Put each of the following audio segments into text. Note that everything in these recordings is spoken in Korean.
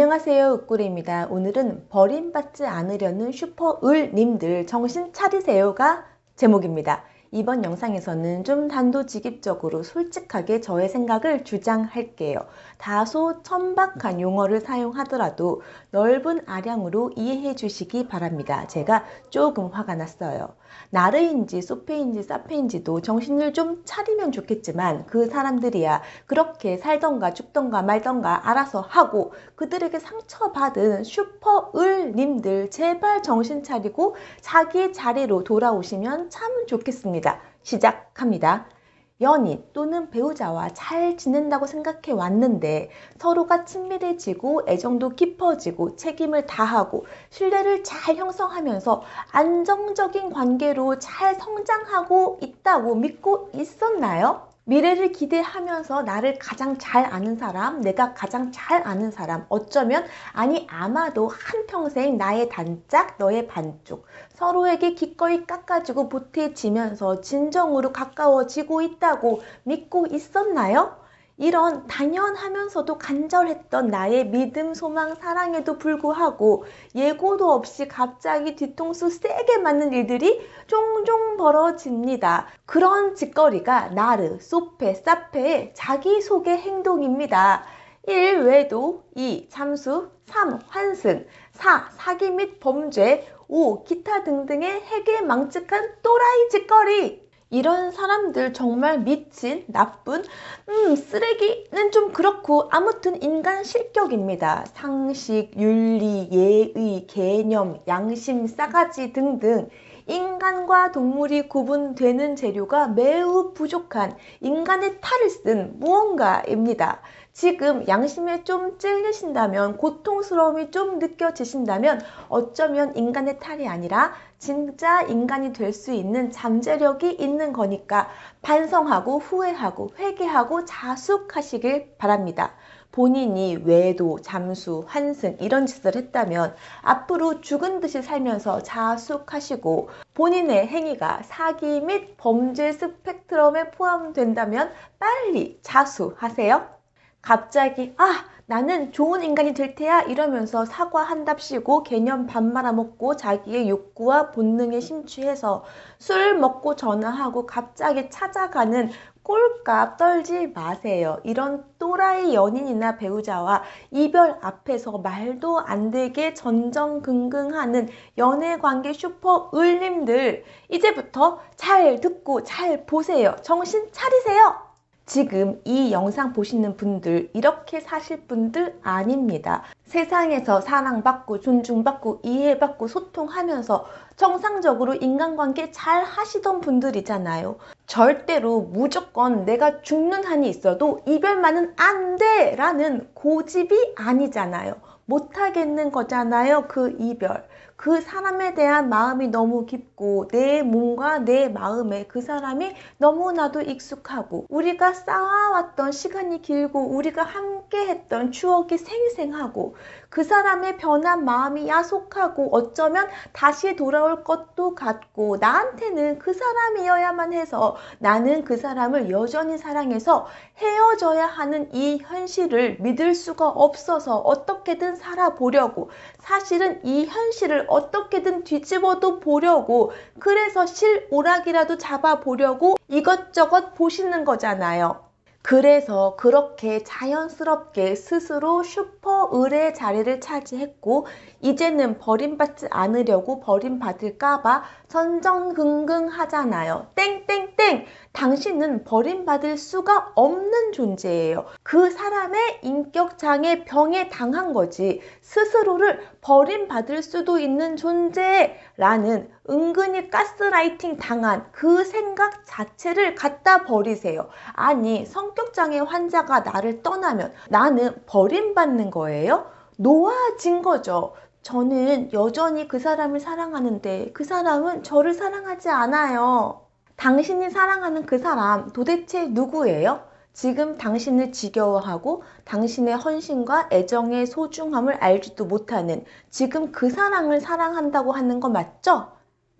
안녕하세요 웃구리입니다. 오늘은 버림받지 않으려는 슈퍼을님들 정신 차리세요가 제목입니다. 이번 영상에서는 좀 단도직입적으로 솔직하게 저의 생각을 주장할게요. 다소 천박한 용어를 사용하더라도 넓은 아량으로 이해해 주시기 바랍니다. 제가 조금 화가 났어요. 나르인지 소페인지 사페인지도 정신을 좀 차리면 좋겠지만 그 사람들이야 그렇게 살던가 죽던가 말던가 알아서 하고 그들에게 상처받은 슈퍼을님들 제발 정신 차리고 자기 자리로 돌아오시면 참 좋겠습니다. 시작합니다. 연인 또는 배우자와 잘 지낸다고 생각해 왔는데 서로가 친밀해지고 애정도 깊어지고 책임을 다하고 신뢰를 잘 형성하면서 안정적인 관계로 잘 성장하고 있다고 믿고 있었나요? 미래를 기대하면서 나를 가장 잘 아는 사람, 내가 가장 잘 아는 사람, 어쩌면 아니 아마도 한평생 나의 단짝, 너의 반쪽, 서로에게 기꺼이 깎아주고 보태지면서 진정으로 가까워지고 있다고 믿고 있었나요? 이런 당연하면서도 간절했던 나의 믿음, 소망, 사랑에도 불구하고 예고도 없이 갑자기 뒤통수 세게 맞는 일들이 종종 벌어집니다. 그런 짓거리가 나르, 소페, 사페의 자기소개 행동입니다. 1. 외도 2. 참수 3. 환승 4. 사기 및 범죄 5. 기타 등등의 해괴 망측한 또라이 짓거리 이런 사람들 정말 미친, 나쁜, 음, 쓰레기는 좀 그렇고 아무튼 인간 실격입니다. 상식, 윤리, 예의, 개념, 양심, 싸가지 등등 인간과 동물이 구분되는 재료가 매우 부족한 인간의 탈을 쓴 무언가입니다. 지금 양심에 좀 찔리신다면 고통스러움이 좀 느껴지신다면 어쩌면 인간의 탈이 아니라 진짜 인간이 될 수 있는 잠재력이 있는 거니까 반성하고 후회하고 회개하고 자숙하시길 바랍니다. 본인이 외도, 잠수, 환승 이런 짓을 했다면 앞으로 죽은 듯이 살면서 자숙하시고 본인의 행위가 사기 및 범죄 스펙트럼에 포함된다면 빨리 자수하세요. 갑자기 아 나는 좋은 인간이 될 테야 이러면서 사과한답시고 개념 반 말아먹고 자기의 욕구와 본능에 심취해서 술 먹고 전화하고 갑자기 찾아가는 꼴값 떨지 마세요. 이런 또라이 연인이나 배우자와 이별 앞에서 말도 안 되게 전전긍긍하는 연애관계 슈퍼 을님들 이제부터 잘 듣고 잘 보세요. 정신 차리세요. 지금 이 영상 보시는 분들 이렇게 사실 분들 아닙니다. 세상에서 사랑받고 존중받고 이해받고 소통하면서 정상적으로 인간관계 잘 하시던 분들이잖아요. 절대로 무조건 내가 죽는 한이 있어도 이별만은 안 돼! 라는 고집이 아니잖아요. 못하겠는 거잖아요. 그 이별. 그 사람에 대한 마음이 너무 깊고 내 몸과 내 마음에 그 사람이 너무나도 익숙하고 우리가 쌓아왔던 시간이 길고 우리가 함께 했던 추억이 생생하고 그 사람의 변한 마음이 야속하고 어쩌면 다시 돌아올 것도 같고 나한테는 그 사람이어야만 해서 나는 그 사람을 여전히 사랑해서 헤어져야 하는 이 현실을 믿을 수가 없어서 어떻게든 살아보려고 사실은 이 현실을 어떻게든 뒤집어도 보려고 그래서 실오락이라도 잡아보려고 이것저것 보시는 거잖아요. 그래서 그렇게 자연스럽게 스스로 슈퍼 을의 자리를 차지했고 이제는 버림받지 않으려고 버림받을까봐 전전긍긍 하잖아요. 땡땡땡! 당신은 버림받을 수가 없는 존재예요. 그 사람의 인격장애 병에 당한 거지. 스스로를 버림받을 수도 있는 존재라는 은근히 가스라이팅 당한 그 생각 자체를 갖다 버리세요. 아니, 성격장애 환자가 나를 떠나면 나는 버림받는 거예요? 놓아진 거죠. 저는 여전히 그 사람을 사랑하는데 그 사람은 저를 사랑하지 않아요. 당신이 사랑하는 그 사람 도대체 누구예요? 지금 당신을 지겨워하고 당신의 헌신과 애정의 소중함을 알지도 못하는 지금 그 사랑을 사랑한다고 하는 거 맞죠?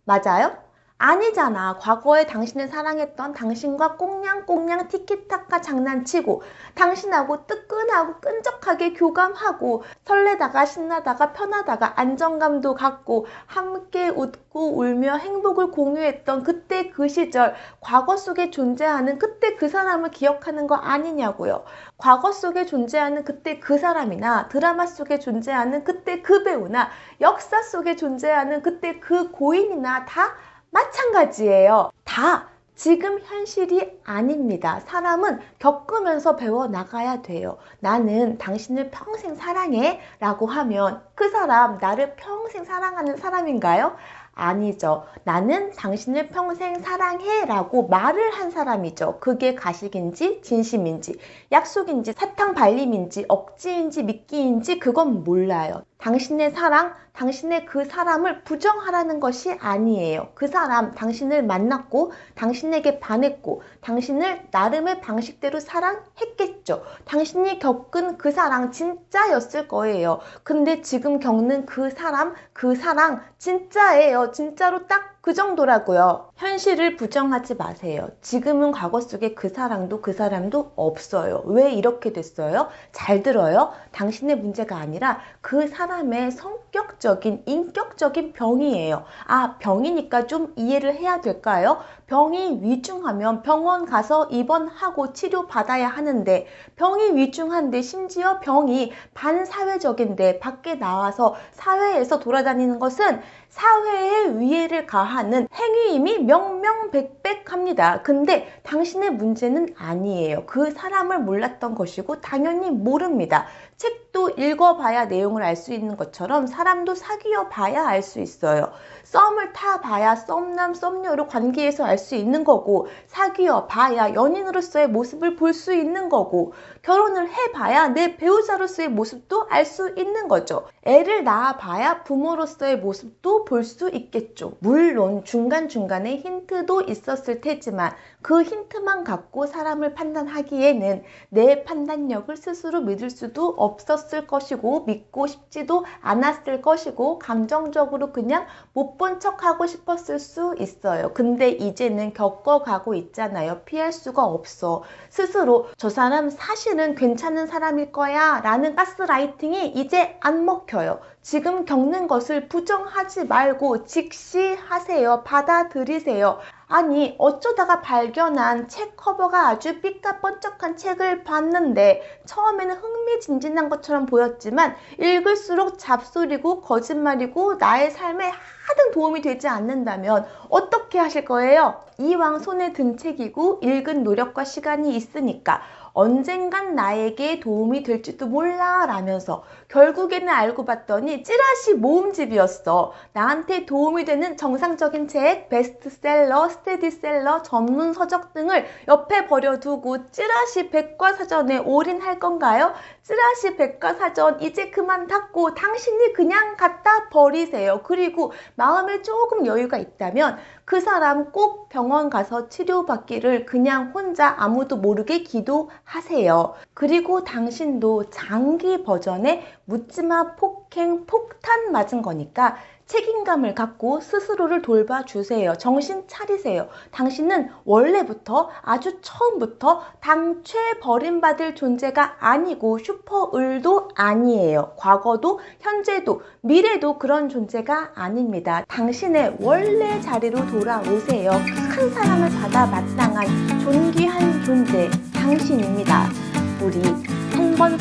맞아요? 아니잖아. 과거에 당신을 사랑했던 당신과 꽁냥꽁냥 티키타카 장난치고 당신하고 뜨끈하고 끈적하게 교감하고 설레다가 신나다가 편하다가 안정감도 갖고 함께 웃고 울며 행복을 공유했던 그때 그 시절 과거 속에 존재하는 그때 그 사람을 기억하는 거 아니냐고요. 과거 속에 존재하는 그때 그 사람이나 드라마 속에 존재하는 그때 그 배우나 역사 속에 존재하는 그때 그 고인이나 다 마찬가지예요. 다 지금 현실이 아닙니다. 사람은 겪으면서 배워 나가야 돼요. 나는 당신을 평생 사랑해 라고 하면 그 사람 나를 평생 사랑하는 사람인가요? 아니죠. 나는 당신을 평생 사랑해 라고 말을 한 사람이죠. 그게 가식인지 진심인지 약속인지 사탕 발림인지 억지인지 미끼인지 그건 몰라요. 당신의 사랑, 당신의 그 사람을 부정하라는 것이 아니에요. 그 사람, 당신을 만났고, 당신에게 반했고, 당신을 나름의 방식대로 사랑했겠죠. 당신이 겪은 그 사랑 진짜였을 거예요. 근데 지금 겪는 그 사람, 그 사랑 진짜예요. 진짜로 딱 그 정도라고요. 현실을 부정하지 마세요. 지금은 과거 속에 그 사랑도 그 사람도 없어요. 왜 이렇게 됐어요? 잘 들어요. 당신의 문제가 아니라 그 사람의 성격적인, 인격적인 병이에요. 아, 병이니까 좀 이해를 해야 될까요? 병이 위중하면 병원 가서 입원하고 치료 받아야 하는데 병이 위중한데 심지어 병이 반사회적인데 밖에 나와서 사회에서 돌아다니는 것은 사회에 위해를 가하 는 행위임이 명명백백합니다. 근데 당신의 문제는 아니에요. 그 사람을 몰랐던 것이고 당연히 모릅니다. 책도 읽어봐야 내용을 알 수 있는 것처럼 사람도 사귀어 봐야 알 수 있어요. 썸을 타봐야 썸남 썸녀로 관계에서 알 수 있는 거고 사귀어 봐야 연인으로서의 모습을 볼 수 있는 거고 결혼을 해봐야 내 배우자로서의 모습도 알 수 있는 거죠. 애를 낳아봐야 부모로서의 모습도 볼 수 있겠죠. 물론 중간중간에 힌트도 있었을 테지만 그 힌트만 갖고 사람을 판단하기에는 내 판단력을 스스로 믿을 수도 없 었을 것이고 믿고 싶지도 않았을 것이고 감정적으로 그냥 못 본 척 하고 싶었을 수 있어요. 근데 이제는 겪어가고 있잖아요. 피할 수가 없어. 스스로 저 사람 사실은 괜찮은 사람일 거야 라는 가스라이팅이 이제 안 먹혀요. 지금 겪는 것을 부정하지 말고 직시하세요. 받아들이세요. 아니 어쩌다가 발견한 책 커버가 아주 삐까뻔쩍한 책을 봤는데 처음에는 흥미진진한 것처럼 보였지만 읽을수록 잡소리고 거짓말이고 나의 삶에 하등 도움이 되지 않는다면 어떻게 하실 거예요? 이왕 손에 든 책이고 읽은 노력과 시간이 있으니까 언젠간 나에게 도움이 될지도 몰라 라면서 결국에는 알고 봤더니 찌라시 모음집이었어. 나한테 도움이 되는 정상적인 책, 베스트셀러, 스테디셀러, 전문 서적 등을 옆에 버려두고 찌라시 백과사전에 올인할 건가요? 찌라시 백과사전 이제 그만 닫고 당신이 그냥 갖다 버리세요. 그리고 마음에 조금 여유가 있다면 그 사람 꼭 병원 가서 치료받기를 그냥 혼자 아무도 모르게 기도 하세요. 그리고 당신도 장기 버전의 묻지마 폭행 폭탄 맞은 거니까 책임감을 갖고 스스로를 돌봐주세요. 정신 차리세요. 당신은 원래부터 아주 처음부터 당최 버림받을 존재가 아니고 슈퍼을도 아니에요. 과거도 현재도 미래도 그런 존재가 아닙니다. 당신의 원래 자리로 돌아오세요. 큰 사랑을 받아 마땅한 존귀한 존재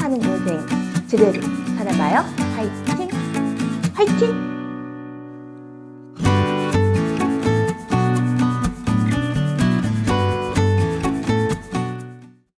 사는 인생 제대로 살아봐요. 화이팅!